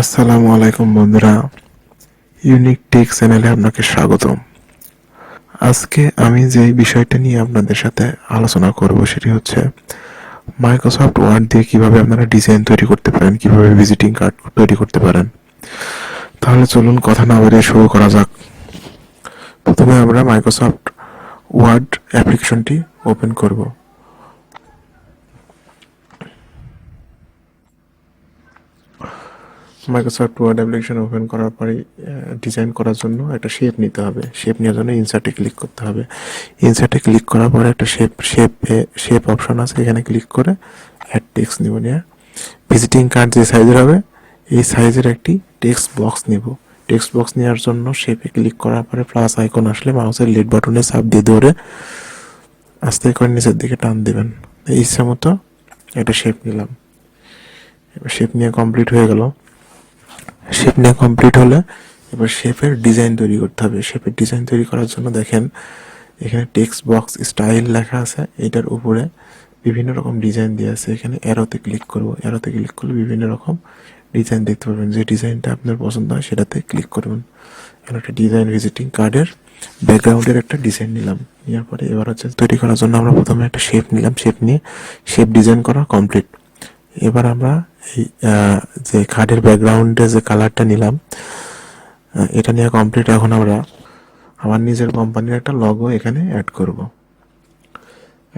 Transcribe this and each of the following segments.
আসসালামু আলাইকুম বন্ধুরা। ইউনিক টেক চ্যানেলে আপনাকে স্বাগতম। আজকে আমি যে বিষয়টা নিয়ে আপনাদের সাথে আলোচনা করব সেটি হচ্ছে মাইক্রোসফট ওয়ার্ড দিয়ে কীভাবে আপনারা ডিজাইন তৈরি করতে পারেন, কীভাবে ভিজিটিং কার্ড তৈরি করতে পারেন। তাহলে চলুন কথা না বাড়িয়ে শুরু করা যাক। প্রথমে আমরা মাইক্রোসফট ওয়ার্ড অ্যাপ্লিকেশনটি ওপেন করব। মাইক্রোসফট ওয়ার্ড অ্যাপ্লিকেশন ওপেন করার পরে ডিজাইন করার জন্য একটা শেপ নিতে হবে। শেপ নেওয়ার জন্য ইনসার্টে ক্লিক করতে হবে। ইনসার্টে ক্লিক করার পরে একটা শেপ শেপ শেপ অপশন আছে, এখানে ক্লিক করে অ্যাড টেক্সট নিব নিয়ে। ভিজিটিং কার্ড যে সাইজের হবে, এই সাইজের একটি টেক্সট বক্স নিব। টেক্সট বক্স নেওয়ার জন্য শেপে ক্লিক করার পরে প্লাস আইকন আসলে মাউসের লিড বাটনে চাপ দিয়ে ধরে আস্তে করে নিচের দিকে টান দেবেন। ইচ্ছা মতো একটা শেপ নিলাম। শেপ নিয়ে কমপ্লিট হয়ে গেল। শেপ নেওয়া কমপ্লিট হলে এবার শেপের ডিজাইন তৈরি করতে হবে। শেপের ডিজাইন তৈরি করার জন্য দেখেন, এখানে টেক্সট বক্স স্টাইল লেখা আছে। এটার উপরে বিভিন্ন রকম ডিজাইন দেওয়া আছে। এখানে অ্যারোতে ক্লিক করব। অ্যারোতে ক্লিক করলে বিভিন্ন রকম ডিজাইন দেখতে পারবেন যে ডিজাইনটা আপনার পছন্দ হয়, সেটাতে ক্লিক করবেন এখানে একটা ডিজাইন ভিজিটিং কার্ডের ব্যাকগ্রাউন্ডের একটা ডিজাইন নিলাম। নেওয়ার পরে এবার হচ্ছে তৈরি করার জন্য আমরা প্রথমে একটা শেপ নিলাম। শেপ নিয়ে শেপ ডিজাইন করা কমপ্লিট এবার আমরা এই যে কার্ডের ব্যাকগ্রাউন্ডে যে কালারটা নিলাম এটা নিয়ে কমপ্লিট এখন আমরা আমার নিজের কোম্পানির একটা লগো এখানে অ্যাড করব।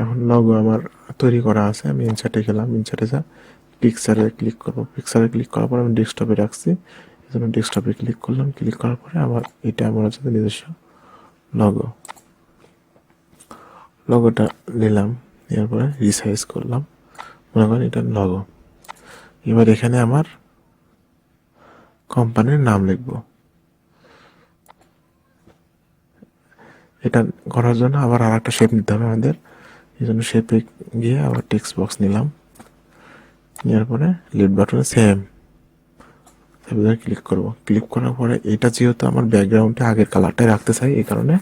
এখন লগো আমার তৈরি করা আছে, আমি ইনসার্টে গেলাম ইনসার্টে যা পিকচারে ক্লিক করব। পিকচারে ক্লিক করার পর আমি ডেস্কটপে রাখছি, এই জন্য ডেস্কটপে ক্লিক করলাম ক্লিক করার পরে আমার, এটা আমার হচ্ছে নিজস্ব লগো লগোটা নিলাম নেওয়ার পরে রিসাইজ করলাম। মনে করেন এটা লগো এবার এখানে আমার কোম্পানির নাম লিখব। এটা করার জন্য আবার আর একটা শেপ নিতে হবে আমাদের। এই জন্য শেপে গিয়ে আবার টেক্সট বক্স নিলাম। নেওয়ার পরে লিড বাটনে সেম ক্লিক করব। ক্লিক করার পরে এটা যেহেতু আমার ব্যাকগ্রাউন্ডে আগের কালারটাই রাখতে চাই, এই কারণে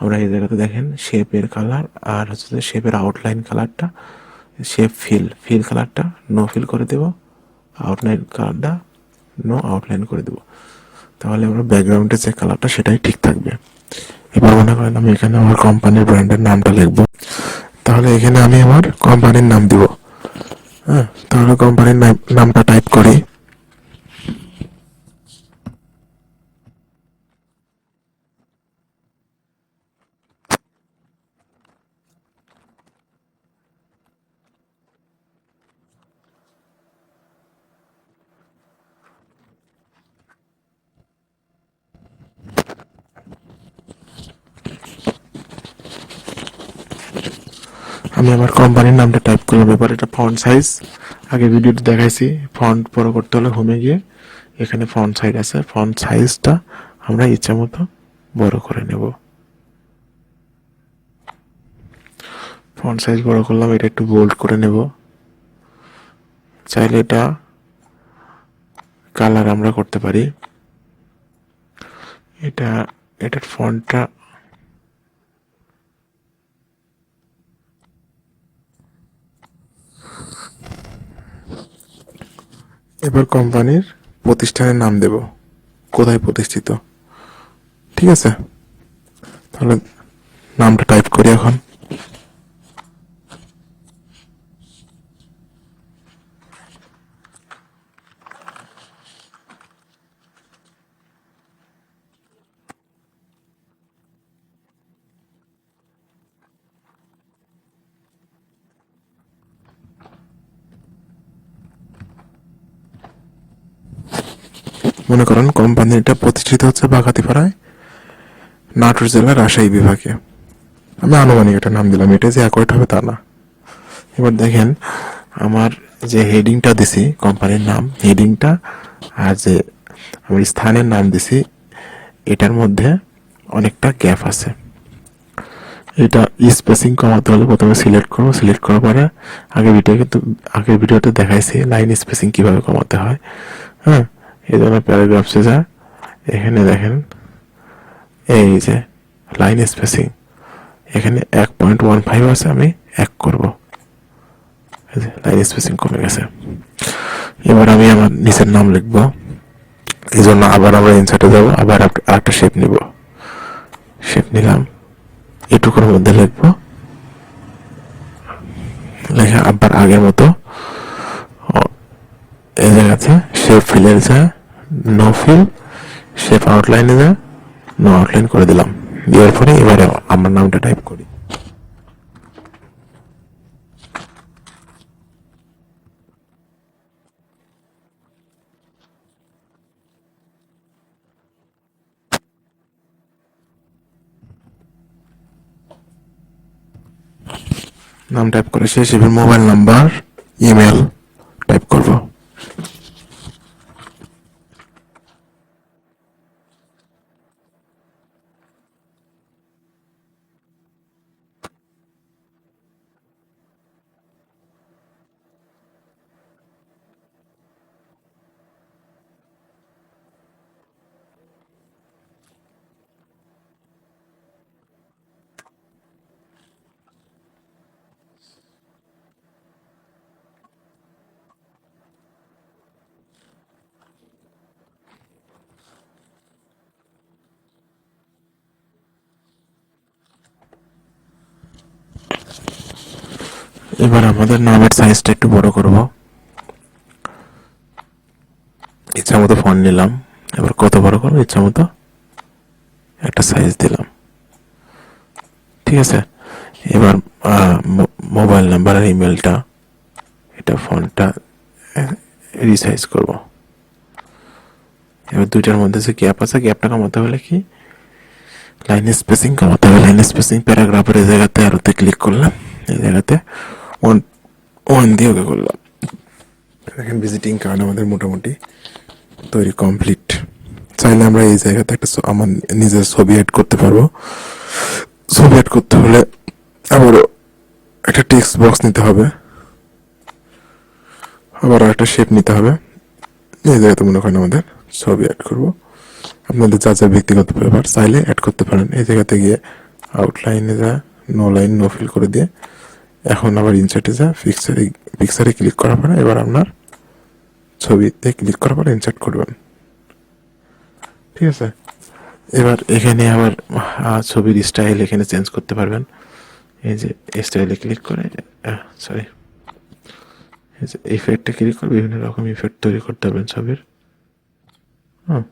আমরা এই জায়গাতে দেখেন শেপের কালার আর হচ্ছে শেপের আউটলাইন কালারটা শেপ ফিল ফিল কালারটা নো ফিল করে দেব। আউটলাইন কালারটা নো আউটলাইন করে দেবো। তাহলে আমরা ব্যাকগ্রাউন্ডের যে কালারটা সেটাই ঠিক থাকবে। এবার মনে করেন আমি এখানে আমার কোম্পানির ব্র্যান্ডের নামটা লিখব। তাহলে এখানে আমি আমার কোম্পানির নাম দিব। হ্যাঁ তাহলে কোম্পানির নাম, নামটা টাইপ করি। আমি আমার কোম্পানির নামটা টাইপ করলাম, এবার এটা ফন্ট সাইজ আগে ভিডিওতে দেখাইছি ফন্ট বড় করতে হলে হোমে গিয়ে এখানে ফন্ট সাইজ আছে। ফন্ট সাইজটা আমরা ইচ্ছা মতো বড় করে নেব। ফন্ট সাইজ বড় করলাম, এটা একটু বোল্ড করে নেব। চাইলে এটা কালার আমরা করতে পারি। এটা, এটার ফন্টটা এবার কোম্পানির প্রতিষ্ঠানের নাম দেব। কোথায় প্রতিষ্ঠিত? ঠিক আছে? তাহলে নামটা টাইপ করি এখন। মনে করেন কোম্পানিটা প্রতিষ্ঠিত হচ্ছে বাগাতিপাড়ায় নাটোর জেলার রাজশাহী বিভাগে। আমি আনুমানিক একটা নাম দিলাম, এটা যে অ্যাকোয়ার্ড হবে তা না। এবার দেখেন, আমার যে হেডিংটা দিছি, কোম্পানির নাম হেডিংটা আর যে আমি স্থানের নাম দিছি, এটার মধ্যে অনেকটা গ্যাপ আছে। এটা স্পেসিং কমাতে হলে প্রথমে সিলেক্ট করব সিলেক্ট করার পরে আগে ভিডিও কিন্তু, আগের ভিডিওতে দেখাইছি লাইন স্পেসিং কীভাবে কমাতে হয় হ্যাঁ? এই জন্য প্যারাগ্রাফসে যা এখানে দেখেন, এই যে লাইন স্পেসিং এখানে এক পয়েন্ট ওয়ান ফাইভ আছে, আমি এক করব। লাইন স্পেসিং কমে গেছে। এবার আমি আমার নিচের নাম লিখব। এই জন্য আবার আমরা ইনসার্টে যাব, আবার আরেকটা শেপ নিব। শেপ নিলাম। এটুকুর মধ্যে লিখব। লেখে আবার আগের মতো। এই জায়গাতে শেপ ফিলের নো ফিল শেপ আউটলাইনে যায় নো আউটলাইন করে দিলাম। দেওয়ার পরে এবারে আমার নামটা টাইপ করি। নাম টাইপ করে শেষ, এবার মোবাইল নাম্বার ইমেল টাইপ করব এবার আমাদের নামের সাইজটা একটু বড় করব। ইচ্ছা মতো ফোন নিলাম। এবার কত বড় করব? ইচ্ছা মতো একটা সাইজ দিলাম। ঠিক আছে? এবার মোবাইল নাম্বার আর ইমেলটা এটা ফোনটা রিসাইজ করব। এবার দুইটার মধ্যে যে গ্যাপ আছে গ্যাপটা কমাতে হলে কি? লাইন স্পেসিং কমাতে হবে। লাইন স্পেসিং প্যারাগ্রাফের এই জায়গাতে আরোতে ক্লিক করলাম। এই জায়গাতে ওয়ান ওয়ান দিয়ে ওকে করলাম দেখেন ভিজিটিং কার্ড আমাদের মোটামুটি তৈরি কমপ্লিট চাইলে আমরা এই জায়গাতে একটা আমার নিজের ছবি অ্যাড করতে পারব। ছবি অ্যাড করতে হলে আবারও একটা টেক্সট বক্স নিতে হবে। আবার একটা শেপ নিতে হবে। এই জায়গাতে মনে করেন আমাদের ছবি অ্যাড করব। আপনাদের যা যা ব্যক্তিগত ব্যাপার চাইলে অ্যাড করতে পারেন। এই জায়গাতে গিয়ে আউটলাইনে যা নো লাইন নো ফিল করে দিয়ে এখন আবার ইনসার্টে যা পিকচারে পিকচারে ক্লিক করার পরে এবার আপনার ছবিতে ক্লিক করার পরে ইনসার্ট করবেন। ঠিক আছে? এবার এখানে আবার ছবির স্টাইল এখানে চেঞ্জ করতে পারবেন। এই যে স্টাইলে ক্লিক করে সরি এই যে ইফেক্টে ক্লিক করে বিভিন্ন রকম ইফেক্ট তৈরি করতে পারবেন ছবির। হ্যাঁ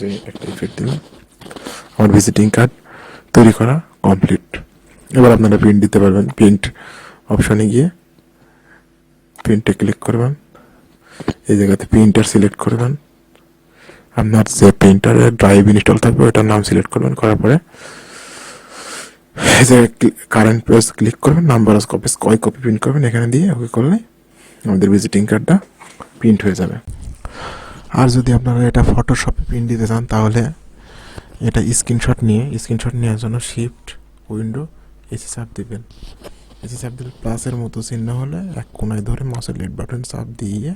যে একটা ইফেক্ট দিলাম। আমার ভিজিটিং কার্ড তৈরি করা কমপ্লিট এবার আপনারা প্রিন্ট দিতে পারবেন। প্রিন্ট অপশনে গিয়ে প্রিন্টে ক্লিক করবেন। এই জায়গাতে প্রিন্টার সিলেক্ট করবেন। আপনার যে প্রিন্টারের ড্রাইভ ইনস্টল থাকবে, ওটার নাম সিলেক্ট করবেন। করার পরে এই জায়গায় কারেন্ট পেজ ক্লিক করবেন। নাম্বার অফ কপিস কয় কপি প্রিন্ট করবেন, এখানে দিয়ে ওকে করলে আমাদের ভিজিটিং কার্ডটা প্রিন্ট হয়ে যাবে। আর যদি আপনারা এটা ফটোশপে প্রিন্ট দিতে চান, তাহলে এটা স্ক্রিনশট নিয়ে স্ক্রিনশট নেওয়ার জন্য শিফট উইন্ডো এসি চাপ দিবেন। এসি চাপ দিলে প্লাসের মতো চিহ্ন হলে এক কোনায় ধরে মাউসের লেট বাটন চাপ দিয়ে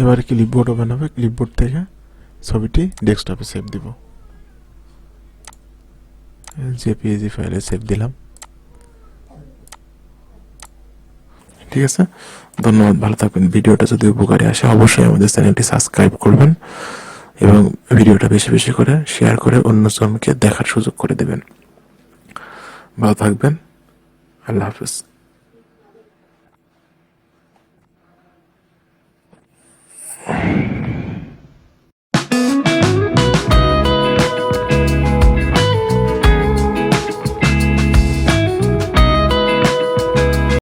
এবারে ক্লিপবোর্ড ওপেন হবে। ক্লিপবোর্ড থেকে ছবিটি ডেস্কটপে সেভ দিব। জেপিএজি ফাইলে সেভ দিলাম। ঠিক আছে? ধন্যবাদ, ভালো থাকবেন। ভিডিওটা যদি উপকারী আসে, অবশ্যই আমাদের চ্যানেলটি সাবস্ক্রাইব করবেন এবং ভিডিওটা বেশি বেশি করে শেয়ার করে অন্য জনকে দেখার সুযোগ করে দেবেন। ভালো থাকবেন আল্লাহ হাফিজ